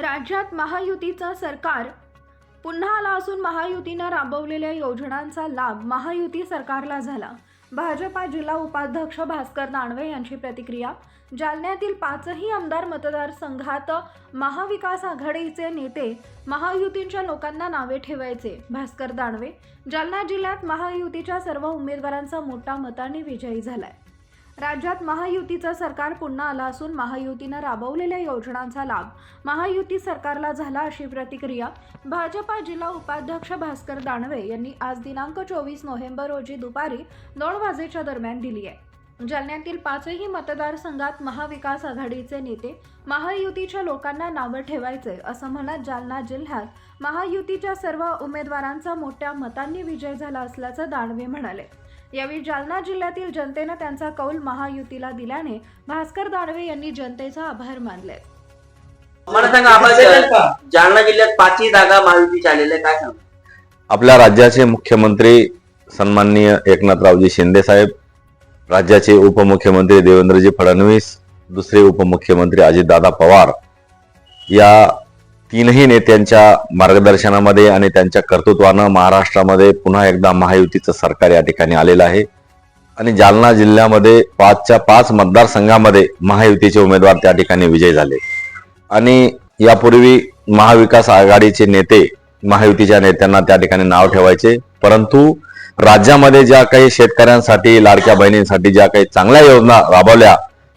राज्यात महायुतीचं सरकार पुन्हा आला असून महायुतीनं राबवलेल्या योजनांचा लाभ महायुती सरकारला झाला. भाजपा जिल्हा उपाध्यक्ष भास्कर दानवे यांची प्रतिक्रिया जालन्यातील पाचही आमदार मतदारसंघात महाविकास आघाडीचे नेते महायुतींच्या लोकांना नावे ठेवायचे भास्कर दानवे. जालना जिल्ह्यात महायुतीच्या सर्व उमेदवारांचा मोठा मताने विजयी झालाय. राज्यात महायुतीचं सरकार पुन्हा आलं असून महायुतीनं राबवलेल्या योजनांचा लाभ महायुती सरकारला झाला अशी प्रतिक्रिया भाजपा जिल्हा उपाध्यक्ष भास्कर दानवे यांनी आज दिनांक चोवीस नोव्हेंबर रोजी दुपारी दोन वाजेच्या दरम्यान दिली आहे. जालन्यातील पाचही मतदारसंघात महाविकास आघाडीचे नेते महायुतीच्या लोकांना नावं ठेवायचे असं म्हणत जालना जिल्ह्यात महायुतीच्या सर्व उमेदवारांचा मोठ्या मतांनी विजय झाला असल्याचं दानवे म्हणाले. यावेळी जालना जिल्ह्यातील जनतेनं त्यांचा कौल महायुतीला दिल्याने भास्कर दानवे यांनी जनतेचा आभार मानले. मला सांगा आपण जालना जिल्ह्यात पाचही जागा महायुतीच्या आलेल्या. काय सांगा? आपल्या राज्याचे मुख्यमंत्री सन्माननीय एकनाथरावजी शिंदे साहेब राज्याचे उपमुख्यमंत्री देवेंद्रजी फडणवीस दुसरे उपमुख्यमंत्री अजितदादा पवार. या तीनही नेत्यांच्या मार्गदर्शनामध्ये आणि त्यांच्या कर्तृत्वानं महाराष्ट्रामध्ये पुन्हा एकदा महायुतीचं सरकार या ठिकाणी आलेलं आहे. आणि जालना जिल्ह्यामध्ये पाचच्या पाच मतदारसंघामध्ये महायुतीचे उमेदवार त्या ठिकाणी विजय झाले. आणि यापूर्वी महाविकास आघाडीचे नेते महायुतीच्या नेत्यांना त्या ठिकाणी नाव ठेवायचे. परंतु राज्यामध्ये ज्या काही शेतकऱ्यांसाठी लाडक्या बहिणींसाठी ज्या काही चांगल्या योजना राबवल्या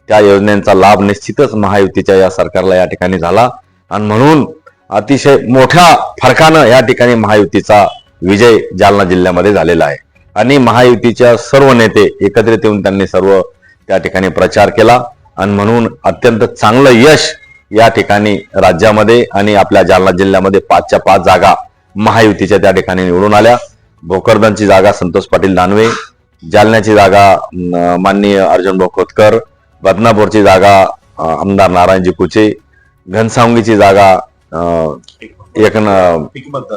त्या योजनेचा लाभ निश्चितच महायुतीच्या या सरकारला या ठिकाणी झाला. आणि म्हणून अतिशय मोठ्या फरकानं या ठिकाणी महायुतीचा विजय जालना जिल्ह्यामध्ये झालेला आहे. आणि महायुतीच्या सर्व नेते एकत्रित येऊन त्यांनी सर्व त्या ठिकाणी प्रचार केला. आणि म्हणून अत्यंत चांगलं यश या ठिकाणी राज्यामध्ये आणि आपल्या जालना जिल्ह्यामध्ये पाचच्या पाच जागा महायुतीच्या त्या ठिकाणी निवडून आल्या. भोकरदनची जागा संतोष पाटील दानवे जालन्याची जागा माननीय अर्जुन भाऊ खोतकर बदनापूरची जागा आमदार नारायणजी कुचे घनसावंगीची जागा एक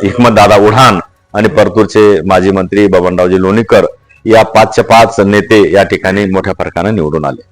हिकमत दादा उढाण आणि परतूरचे माजी मंत्री बबनरावजी लोणीकर या पाचच्या पाच नेते या ठिकाणी मोठ्या फरकाने निवडून आले.